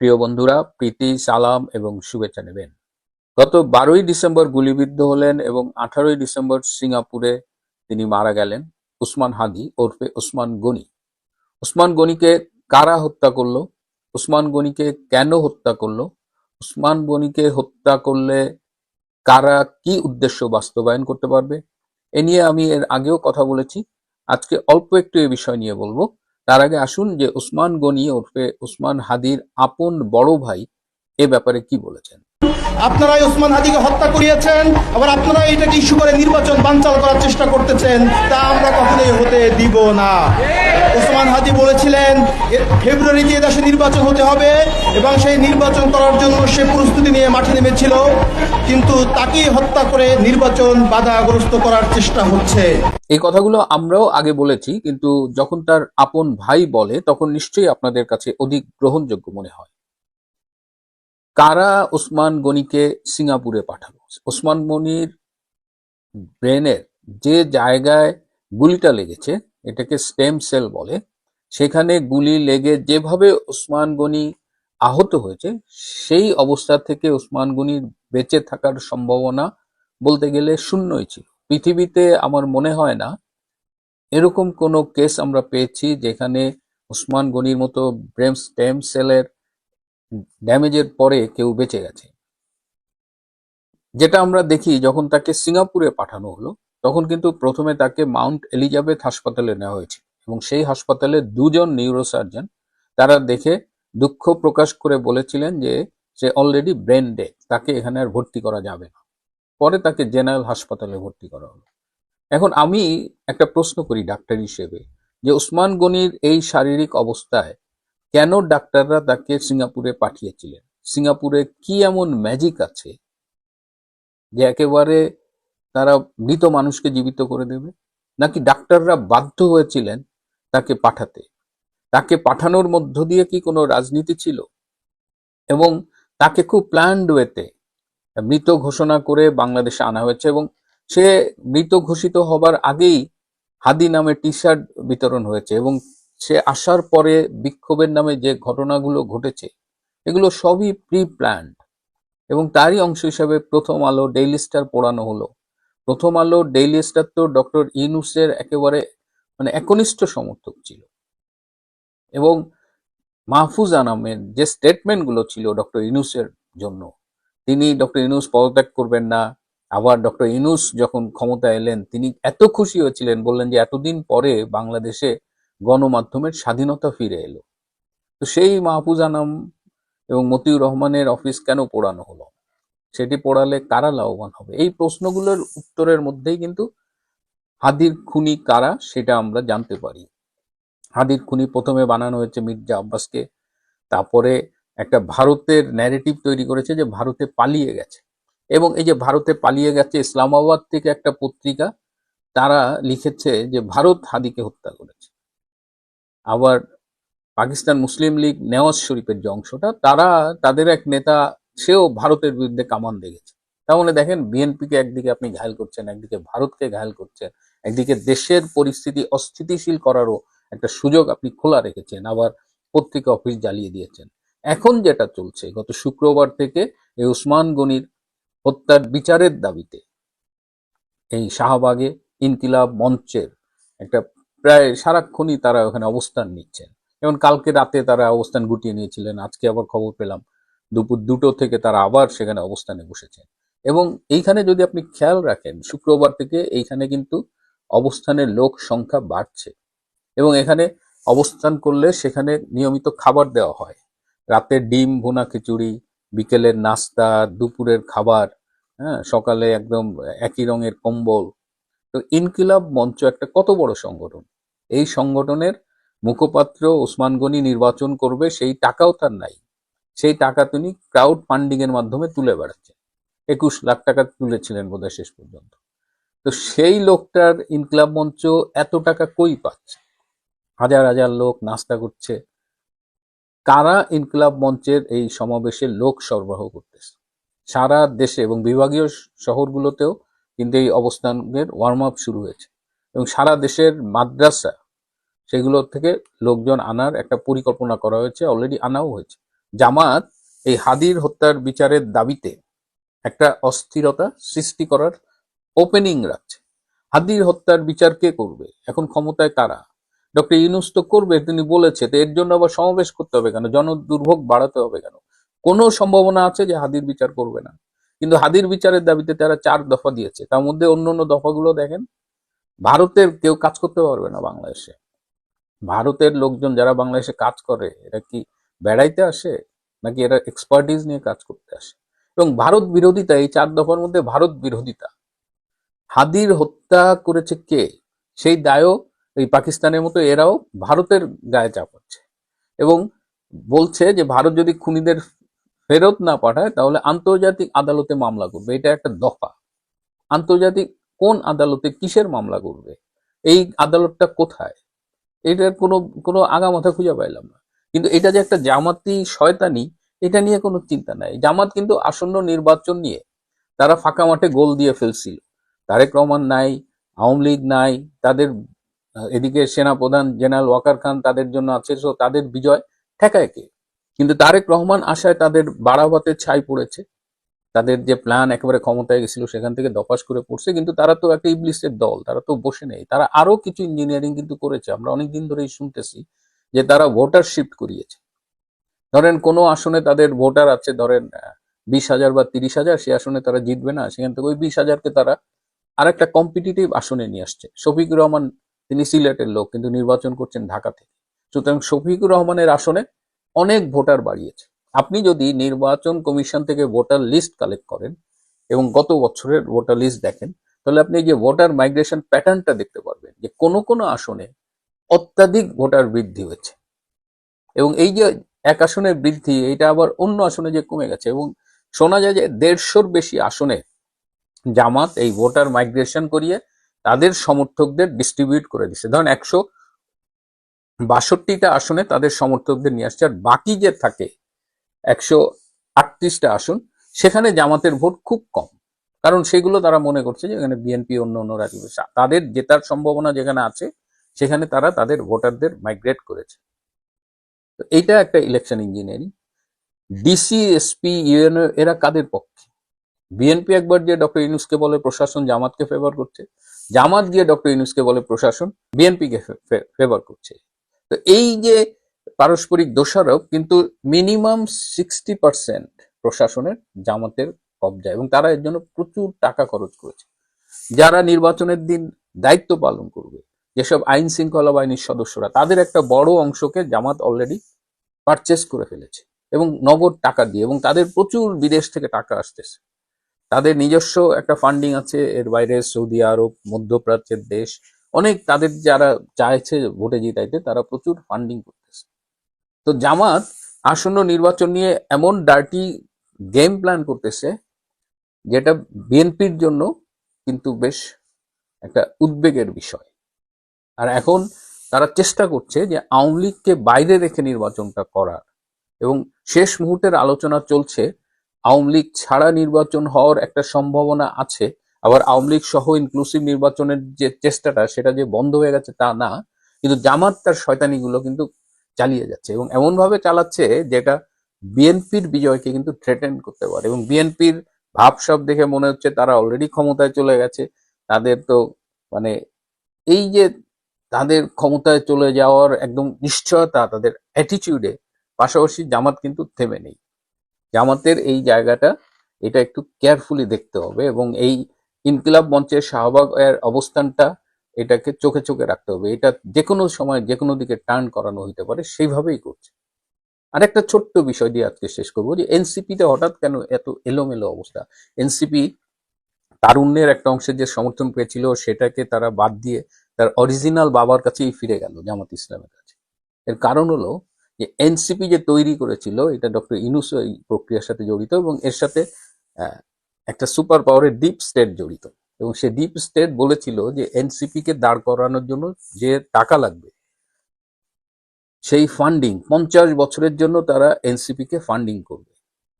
প্রিয় বন্ধুরা, প্রীতি, সালাম এবং শুভেচ্ছা নেবেন। গত বারোই ডিসেম্বর গুলিবিদ্ধ হলেন এবং আঠারোই ডিসেম্বর সিঙ্গাপুরে তিনি মারা গেলেন উসমান হাদি ওরফে উসমান গনি। উসমান গনিকে কারা হত্যা করল? উসমান গনিকে কেন হত্যা করল? উসমান গনিকে হত্যা করলে কারা কি উদ্দেশ্য বাস্তবায়ন করতে পারবে? এ নিয়ে আমি এর আগেও কথা বলেছি। আজকে অল্প একটু এ বিষয় নিয়ে বলব। তার আগে আসুন যে উসমান গনি ওরফে উসমান হাদির আপন বড় ভাই এ ব্যাপারে কি বলেছেন? আপনারাই ওসমান হাদিকে হত্যা করিয়েছেন আবার আপনারা এটাকে ইস্যু করে নির্বাচন বানচাল করার চেষ্টা করতেছেন তা আমরা কখনোই হতে দিব না। ওসমান হাদি বলেছিলেন ফেব্রুয়ারিতে এদেশে নির্বাচন হতে হবে এবং সেই নির্বাচন করার জন্য সে প্রস্তুতি নিয়ে মাঠে নেমেছিল কিন্তু তাকেই হত্যা করে নির্বাচন বাধাগ্রস্ত করার চেষ্টা হচ্ছে। এই কথাগুলো আমরাও আগে বলেছি কিন্তু যখন তার আপন ভাই বলে তখন নিশ্চয়ই আপনাদের কাছে অধিক গ্রহণযোগ্য মনে হয়। কারা ওসমান গনিকে সিঙ্গাপুরে পাঠালো? ওসমান গনির ব্রেনের যে জায়গায় গুলিটা লেগেছে, এটাকে স্টেম সেল বলে, সেখানে গুলি লেগে যেভাবে ওসমান গনি আহত হয়েছে, সেই অবস্থা থেকে ওসমান গনির বেঁচে থাকার সম্ভাবনা বলতে গেলে শূন্যই ছিল। পৃথিবীতে আমার মনে হয় না এরকম কোনো কেস আমরা পেয়েছি যেখানে ওসমান গনির মতো ব্রেম স্টেম সেলের ড্যামেজের পরে কেউ বেঁচে গেছে। যেটা আমরা দেখি যখন তাকে সিঙ্গাপুরে পাঠানো হলো, তখন কিন্তু প্রথমে তাকে মাউন্ট এলিজাবেথ হাসপাতালে নেওয়া হয়েছে এবং সেই হাসপাতালে দুজন নিউরোসার্জন তারা দেখে দুঃখ প্রকাশ করে বলেছিলেন যে সে অলরেডি ব্রেন ডেড তাকে এখানে আর ভর্তি করা যাবে না। পরে তাকে জেনারেল হাসপাতালে ভর্তি করা হলো। এখন আমি একটা প্রশ্ন করি ডাক্তার হিসেবে যে উসমান গনির এই শারীরিক অবস্থায় কেন ডাক্তাররা তাকে সিঙ্গাপুরে পাঠিয়েছিলেন? সিঙ্গাপুরে কি এমন ম্যাজিক আছে যে একেবারে তারা মৃত মানুষকে জীবিত করে দেবে? নাকি ডাক্তাররা বাধ্য হয়েছিলেন তাকে পাঠাতে? তাকে পাঠানোর মধ্য দিয়ে কি কোনো রাজনীতি ছিল? এবং তাকে খুব প্ল্যান্ড ওয়েতে মৃত ঘোষণা করে বাংলাদেশে আনা হয়েছে এবং সে মৃত ঘোষিত হবার আগেই হাদি নামে টি শার্ট বিতরণ হয়েছে এবং সে আসার পরে বিক্ষোভের নামে যে ঘটনাগুলো ঘটেছে, এগুলো সবই প্রি প্ল্যান্ড এবং তারই অংশ হিসাবে প্রথম আলো ডেইলি স্টার পড়ানো হলো। প্রথম আলো ডেইলি স্টার তো ডক্টর ইনুসের একেবারে মানে একনিষ্ঠ সমর্থক ছিল এবং মাহফুজ আনামের যে স্টেটমেন্টগুলো ছিল ডক্টর ইনুসের জন্য, তিনি ডক্টর ইনুস পদত্যাগ করবেন না, আবার ডক্টর ইনুস যখন ক্ষমতা এলেন, তিনি এত খুশি হয়েছিলেন, বললেন যে এতদিন পরে বাংলাদেশে গণমাধ্যমের স্বাধীনতা ফিরে এলো। তো সেই মাহফুজ আনাম এবং মতিউর রহমানের অফিস কেন পোড়ানো হলো? সেটি পোড়ালে কারা লাভবান হবে? এই প্রশ্নগুলোর উত্তরের মধ্যেই কিন্তু হাদির খুনি কারা সেটা আমরা জানতে পারি। হাদির খুনি প্রথমে বানানো হয়েছে মির্জা আব্বাসকে, তারপরে একটা ভারতের ন্যারেটিভ তৈরি করেছে যে ভারতে পালিয়ে গেছে। এবং এই যে ভারতে পালিয়ে গেছে, ইসলামাবাদ থেকে একটা পত্রিকা, তারা লিখেছে যে ভারত হাদিকে হত্যা করেছে। আবার পাকিস্তান মুসলিম লীগ নেওয়াজ শরীফের যে অংশটা, তারা, তাদের এক নেতা, সেও ভারতের বিরুদ্ধে কামান দেখেছে। তাহলে দেখেন, বিএনপিকে একদিকে আপনি ঘায়ল করছেন, একদিকে ভারতকে ঘায়ল করছেন, একদিকে দেশের পরিস্থিতি অস্থিতিশীল করারও একটা সুযোগ আপনি খোলা রেখেছেন, আবার পত্রিকা অফিস জ্বালিয়ে দিয়েছেন। এখন যেটা চলছে, গত শুক্রবার থেকে এই উসমান গনির হত্যার বিচারের দাবিতে এই শাহবাগে ইনকিলাব মঞ্চের একটা প্রায় সারাক্ষণই তারা ওখানে অবস্থান নিচ্ছেন। যেমন কালকে রাতে তারা অবস্থান গুটিয়ে নিয়েছিলেন, আজকে আবার খবর পেলাম, দুপুর দুটো থেকে তারা আবার সেখানে অবস্থানে বসেছেন। এবং এইখানে যদি আপনি খেয়াল রাখেন, শুক্রবার থেকে এইখানে কিন্তু অবস্থানের লোক সংখ্যা বাড়ছে। এবং এখানে অবস্থান করলে সেখানে নিয়মিত খাবার দেওয়া হয়। রাতে ডিম, ভুনা খিচুড়ি, বিকেলের নাস্তা, দুপুরের খাবার হ্যাঁ সকালে একদম একই রঙের কম্বল। তো ইনকিলাব মঞ্চ একটা কত বড় সংগঠন। এই সংগঠনের মুখপাত্র ওসমান গনি নির্বাচন করবে, সেই টাকাও তার নাই। সেই টাকা তিনি ক্রাউড ফান্ডিং এর মাধ্যমে তুলে বেড়াচ্ছেন। একুশ লাখ টাকা তুলেছিলেন বোধহয় শেষ পর্যন্ত। তো সেই লোকটার ইনকলাব মঞ্চ এত টাকা কই পাচ্ছে? হাজার হাজার লোক নাস্তা করছে। কারা ইনকলাব মঞ্চের এই সমাবেশে লোক সরবরাহ করতেছে? সারা দেশে এবং বিভাগীয় শহরগুলোতেও কিন্তু এই অবস্থানের ওয়ার্ম আপ শুরু হয়েছে। এবং সারা দেশের মাদ্রাসা সেগুলো থেকে লোকজন আনার একটা পরিকল্পনা করা হয়েছে অলরেডি আনাও হয়েছে। জামাত এই হাদির হত্যার বিচারের দাবিতে একটা অস্থিরতা সৃষ্টি করার ওপেনিং রাখছে। হাদির হত্যার বিচার কে করবে? এখন ক্ষমতায় কারা? ডক্টর ইউনুস তো করবে, তিনি বলেছে, তো এর জন্য আবার সমাবেশ করতে হবে কেন? জন দুর্ভোগ বাড়াতে হবে কেন? কোনো সম্ভাবনা আছে যে হাদির বিচার করবে না? কিন্তু হাদির বিচারের দাবিতে তারা চার দফা দিয়েছে, তার মধ্যে অন্য অন্য দফাগুলো দেখেন। ভারতের কেউ কাজ করতে পারবে না বাংলাদেশে। ভারতের লোকজন যারা বাংলাদেশে কাজ করে, এরা কি বেড়াইতে আসে? নাকি এরা এক্সপার্টিস নিয়ে কাজ করতে আসে? এবং ভারত বিরোধিতা, এই চার দফার মধ্যে ভারত বিরোধিতা। হাদির হত্যা করেছে কে? সেই দায়ও এই পাকিস্তানের মতো এরাও ভারতের গায়ে চাপাচ্ছে এবং বলছে যে, ভারত যদি খুনিদের ফেরত না পাঠায়, তাহলে আন্তর্জাতিক আদালতে মামলা করবে। এটা একটা দফা। আন্তর্জাতিক কোন আদালতে কিসের মামলা করবে? এই আদালতটা কোথায়? এটার কোনো কোনো আগামাথা খুঁজে পাইলাম না। কিন্তু এটা যে একটা জামাতি শয়তানি, এটা নিয়ে কোনো চিন্তা নাই। জামাত কিন্তু আসন্ন নির্বাচন নিয়ে তারা ফাঁকা মাঠে গোল দিয়ে ফেলছিল। তারেক রহমান নাই, আওয়ামী লীগ নাই, তাদের, এদিকে সেনাপ্রধান জেনারেল ওয়াকার খান তাদের জন্য আছে তাদের বিজয় ঠেকায় কে? কিন্তু তারেক রহমান আশায় তাদের বাড়াবাতে ছাই পড়েছে। তাদের যে প্ল্যান একেবারে ক্ষমতায় গেছিল, সেখান থেকে দফাস করে পড়ছে। কিন্তু তারা তো একটা ইবলিসের দল, তারা তো বসে নেই। তারা আরও কিছু ইঞ্জিনিয়ারিং কিন্তু করেছে। আমরা অনেকদিন ধরেই শুনতেছি যে তারা ভোটার শিফট করিয়েছে। ধরেন কোনো আসনে তাদের ভোটার আছে, ধরেন বিশ হাজার বা তিরিশ হাজার, সে আসনে তারা জিতবে না। সেখান থেকে ওই বিশ হাজারকে তারা আরেকটা কম্পিটিটিভ আসনে নিয়ে আসছে। শফিকুর রহমান, তিনি সিলেটের লোক, কিন্তু নির্বাচন করছেন ঢাকা থেকে। সুতরাং শফিকুর রহমানের আসনে অনেক ভোটার বাড়িয়েছে। আপনি যদি নির্বাচন কমিশন থেকে ভোটার লিস্ট কালেক্ট করেন এবং গত বছরের ভোটার লিস্ট দেখেন, তাহলে আপনি যে ভোটার মাইগ্রেশন প্যাটার্নটা দেখতে পারবেন যে কোনো কোনো আসনে অত্যাধিক ভোটার বৃদ্ধি হয়েছে। এবং এই যে এক আসনের বৃদ্ধি, এটা আবার অন্য আসনে যে কমে গেছে এবং শোনা যায় যে দেড়শোর বেশি আসনে জামাত এই ভোটার মাইগ্রেশন করিয়ে তাদের সমর্থকদের ডিস্ট্রিবিউট করে দিচ্ছে। ধরেন একশো বাষট্টিটা আসনে তাদের সমর্থকদের নিয়ে আসছে আর বাকি যে থাকে একশো আটত্রিশটা আসন, সেখানে জামাতের ভোট খুব কম। কারণ সেগুলো তারা মনে করছে যে এখানে বিএনপি, অন্য অন্য রাজনীতি তাদের জেতার সম্ভাবনা যেখানে আছে, সেখানে তারা তাদের ভোটারদের মাইগ্রেট করেছে। তো এইটা একটা election engineering DC SP UNO এরা কাদের পক্ষে? বিএনপি একবার যে ডক্টর ইউনুসকে বলে প্রশাসন জামাতকে ফেভার করছে, জামাত গিয়ে ডক্টর ইউনুসকে বলে প্রশাসন বিএনপিকে ফেভার করছে। তো এই যে পারস্পরিক দোষারোপ, কিন্তু মিনিমাম সিক্সটি পার্সেন্ট প্রশাসনের জামাতের কবজা এবং তারা এর জন্য প্রচুর টাকা খরচ করেছে। যারা নির্বাচনের দিন দায়িত্ব পালন করবে, যেসব আইন শৃঙ্খলা বাহিনীর সদস্যরা, তাদের একটা বড় অংশকে জামাত অলরেডি পারচেস করে ফেলেছে এবং নগদ টাকা দিয়ে এবং তাদের প্রচুর বিদেশ থেকে টাকা আসতেছে। তাদের নিজস্ব একটা ফান্ডিং আছে, এর বাইরে সৌদি আরব, মধ্যপ্রাচ্যের দেশ, অনেক তাদের যারা চাইছে ভোটে জিতাইতে, তারা প্রচুর ফান্ডিং করতেছে। তো জামাত আসন্ন নির্বাচন নিয়ে এমন ডার্টি গেম প্ল্যান করতেছে, যেটা বিএনপির জন্য কিন্তু বেশ একটা উদ্বেগের বিষয়। আর এখন তারা চেষ্টা করছে যে আওয়ামী লীগকে বাইরে রেখে নির্বাচনটা করার। এবং শেষ মুহূর্তের আলোচনা চলছে, আওয়ামী লীগ ছাড়া নির্বাচন হওয়ার একটা সম্ভাবনা আছে, আবার আওয়ামী লীগ সহ ইনক্লুসিভ নির্বাচনের যে চেষ্টাটা সেটা যে বন্ধ হয়ে গেছে তা না, কিন্তু জামাত তার শয়তানিগুলো কিন্তু চালিয়ে যাচ্ছে এবং এমন ভাবে চালাচ্ছে যেটা বিএনপির বিজয়কে কিন্তু থ্রেটেন করতে পারে এবং বিএনপির ভাবসাব দেখে মনে হচ্ছে তারা অলরেডি ক্ষমতায় চলে গেছে। তাদের তো মানে এই যে তাদের ক্ষমতায় চলে যাওয়ার একদম নিশ্চয়তা, তাদের অ্যাটিটিউডে পাশাপাশি জামাত কিন্তু থেমে নেই। জামাতের এই জায়গাটা, এটা একটু কেয়ারফুলি দেখতে হবে এবং এই ইনকিলাব মঞ্চের শাহবাগের অবস্থানটা এটাকে চোখে চোখে রাখতে হবে। এটা যে কোনো সময় যে কোনো দিকে টার্ন করানো হইতে পারে, সেইভাবেই করছে। আর একটা ছোট্ট বিষয় দিয়ে আজকে শেষ করব যে এনসিপিতে হঠাৎ কেন এত এলোমেলো অবস্থা? এনসিপি তারুণ্যের একটা অংশের যে সমর্থন পেয়েছিল, সেটাকে তারা বাদ দিয়ে তার অরিজিনাল বাবার কাছেই ফিরে গেল, জামাত ইসলামের কাছে। এর কারণ হলো যে এনসিপি যে তৈরি করেছিল, এটা ডক্টর ইনুস এই প্রক্রিয়ার সাথে জড়িত এবং এর সাথে একটা সুপার পাওয়ারের ডিপ স্টেট জড়িত। এবং সে ডিপ স্টেট বলেছিল যে এনসিপি কে দাঁড় করানোর জন্য যে টাকা লাগবে, সেই ফান্ডিং পঞ্চাশ বছরের জন্য তারা এনসিপি কে ফান্ডিং করবে।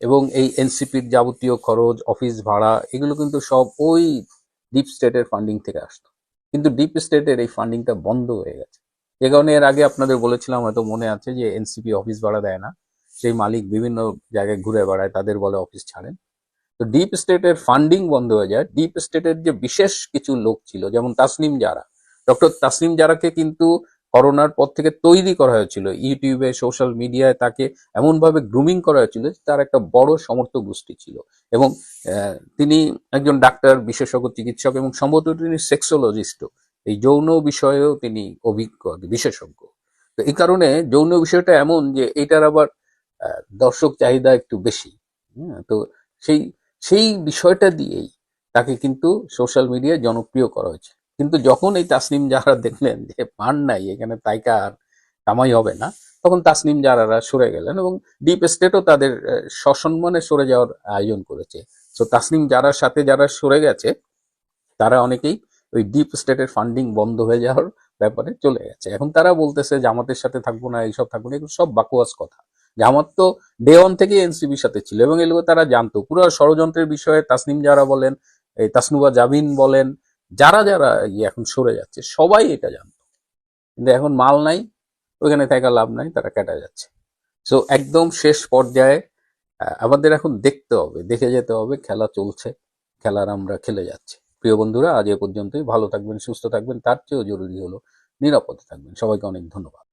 এবং এই এনসিপির যাবতীয় খরচ অফিস ভাড়া, এগুলো কিন্তু সব ওই ডিপ স্টেটের ফান্ডিং থেকে আসতো। কিন্তু ডিপ স্টেটের এই ফান্ডিংটা বন্ধ হয়ে গেছে। যে কারণে এর আগে আপনাদের বলেছিলাম, হয়তো মনে আছে যে এনসিপি অফিস ভাড়া দেয় না। সেই মালিক বিভিন্ন জায়গায় ঘুরে বেড়ায়, তাদের বলে অফিস ছাড়েন। তো ডিপ স্টেটের ফান্ডিং বন্ধ হয়ে যায়। ডিপ স্টেটের যে বিশেষ কিছু লোক ছিল যেমন তাসনিম জারা। ডক্টর তাসনিম জারাকে কিন্তু করোনার পর থেকে তৈরি করা হয়েছিল। ইউটিউবে সোশ্যাল মিডিয়ায় তাকে এমনভাবে গ্রুমিং করা হয়েছিল তার একটা বড় সমর্থক গোষ্ঠী ছিল। এবং তিনি একজন ডাক্তার বিশেষজ্ঞ চিকিৎসক এবং সম্ভবত তিনি সেক্সোলজিস্টও এই যৌন বিষয়েও তিনি অভিজ্ঞ বিশেষজ্ঞ। তো এই কারণে যৌন বিষয়টা এমন যে এটার আবার দর্শক চাহিদা একটু বেশি। হ্যাঁ, তো সেই সেই বিষয়টা দিয়েই তাকে কিন্তু সোশ্যাল মিডিয়ায় জনপ্রিয় করা হয়েছে। কিন্তু যখন এই তাসনিম যারা দেখলেন যে পান নাই, এখানে তাইকা আর কামাই হবে না, তখন তাসনিম যারারা সরে গেলেন এবং ডিপ স্টেটও তাদের সসম্মানে সরে যাওয়ার আয়োজন করেছে। তো তাসনিম যারার সাথে যারা সরে গেছে, তারা অনেকেই ওই ডিপ স্টেটের ফান্ডিং বন্ধ হয়ে যাওয়ার ব্যাপারে চলে গেছে। এখন তারা বলতেছে, জামাতের সাথে থাকব না, এইসব থাকব না। এগুলো সব বাকুয়াস কথা। জামাত তো ডে ওয়ান থেকে এনসিবির সাথে ছিল এবং এগুলো তারা জানতো। পুরো ষড়যন্ত্রের বিষয়ে তাসনিম যারা বলেন, এই তাসনুবা জাবিন বলেন, যারা যারা এখন সরে যাচ্ছে, সবাই এটা জানতো। কিন্তু এখন মাল নাই, ওইখানে থাকা লাভ নাই, তারা কেটে যাচ্ছে। সো একদম শেষ পর্যায়ে আমাদের এখন দেখতে হবে, দেখে যেতে হবে, খেলা চলছে, খেলার আমরা খেলে যাচ্ছি। প্রিয় বন্ধুরা, আজ এ পর্যন্তই। ভালো থাকবেন, সুস্থ থাকবেন, তার চেয়েও জরুরি হলো নিরাপদে থাকবেন। সবাইকে অনেক ধন্যবাদ।